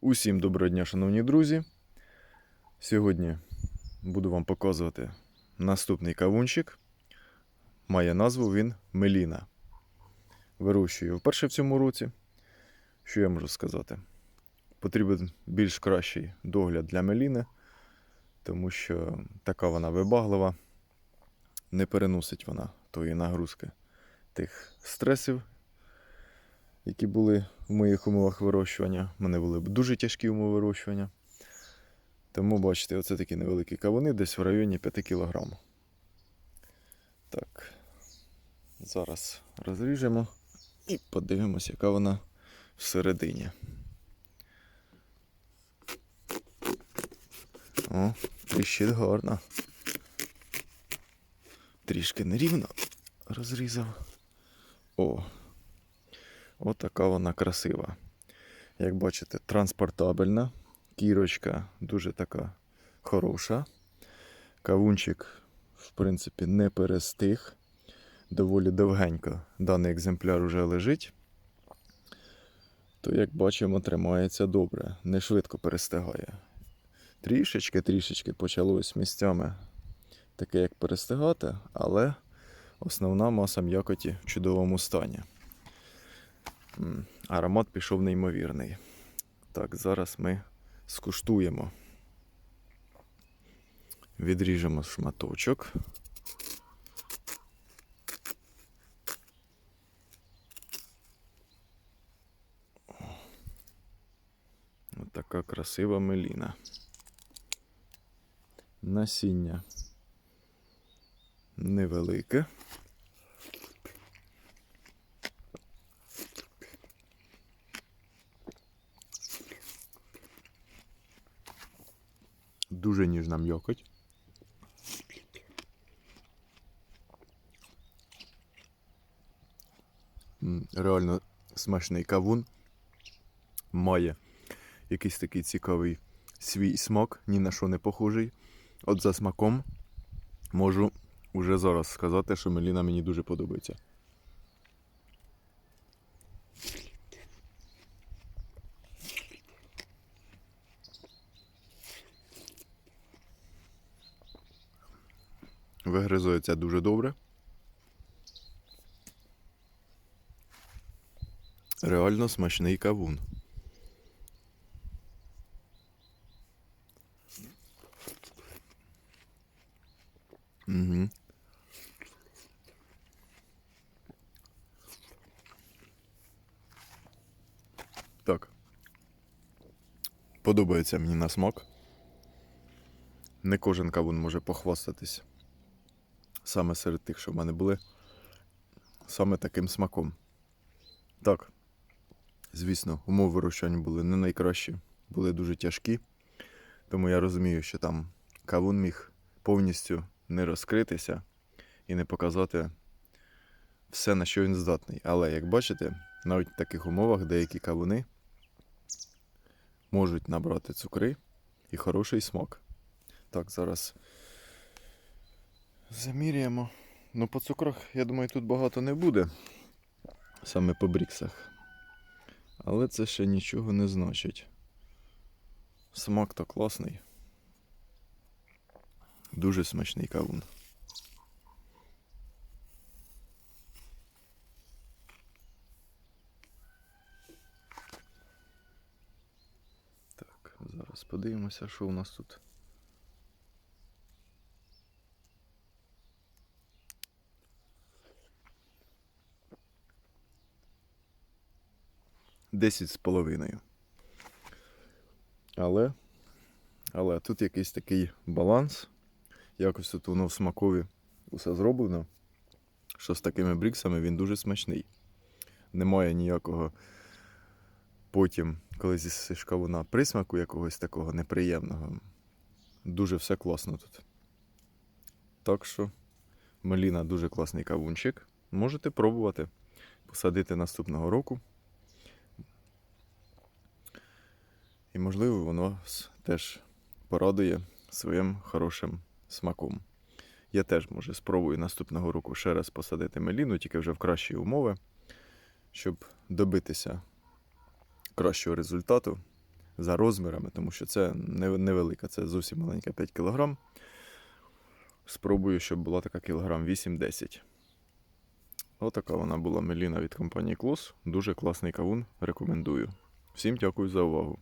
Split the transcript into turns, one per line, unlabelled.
Усім доброго дня, шановні друзі. Сьогодні буду вам показувати наступний кавунчик. Має назву він Меліна. Вирощую вперше в цьому році. Що я можу сказати? Потрібен більш кращий догляд для Меліни, тому що така вона вибаглива, не переносить вона тої нагрузки тих стресів, які були в моїх умовах вирощування. У мене були дуже тяжкі умови вирощування. Тому, бачите, оце такі невеликі кавуни, десь в районі 5 кг. Так, зараз розріжемо і подивимося, яка вона всередині. О, тріщить гарно. Трішки нерівно розрізав. О, Отака вона красива. Як бачите, транспортабельна. Кірочка дуже така хороша. Кавунчик, в принципі, не перестиг. Доволі довгенько даний екземпляр уже лежить. То, як бачимо, тримається добре, не швидко перестигає. Трішечки-трішечки почалось місцями таке, як перестигати, але основна маса м'якоті в чудовому стані. Аромат пішов неймовірний. Так, зараз ми скуштуємо. Відріжемо шматочок. Ось така красива меліна. Насіння невелике. Дуже ніжна м'якоть. Реально смачний кавун. Має якийсь такий цікавий свій смак, ні на що не похожий. От за смаком можу уже зараз сказати, що Меліна мені дуже подобається. Вигризується дуже добре. Реально смачний кавун. Угу. Так. Подобається мені на смак. Не кожен кавун може похвастатись саме серед тих, що в мене були, саме таким смаком. Так, звісно, умови вирощування були не найкращі, були дуже тяжкі. Тому я розумію, що там кавун міг повністю не розкритися і не показати все, на що він здатний. Але, як бачите, навіть в таких умовах деякі кавуни можуть набрати цукри і хороший смак. Так, зараз Заміряємо. Ну, по цукрах, я думаю, тут багато не буде. Саме по бріксах. Але це ще нічого не значить. Смак то класний. Дуже смачний кавун. Так, зараз подивимося, що у нас тут. Десять з половиною. Але, але тут якийсь такий баланс. Якось тут воно в смакові усе зроблено. Що з такими бріксами він дуже смачний. Немає ніякого потім, коли з'їсиш кавуна присмаку якогось такого неприємного. Дуже все класно тут. Так що, Меліна дуже класний кавунчик. Можете пробувати посадити наступного року. І, можливо, воно теж порадує своїм хорошим смаком. Я теж, може, спробую наступного року ще раз посадити меліну, тільки вже в кращі умови, щоб добитися кращого результату за розмірами, тому що це невелика, це зовсім маленька 5 кг. Спробую, щоб була така кілограм 8-10. Отака вона була меліна від компанії Клос. Дуже класний кавун. Рекомендую. Всім дякую за увагу.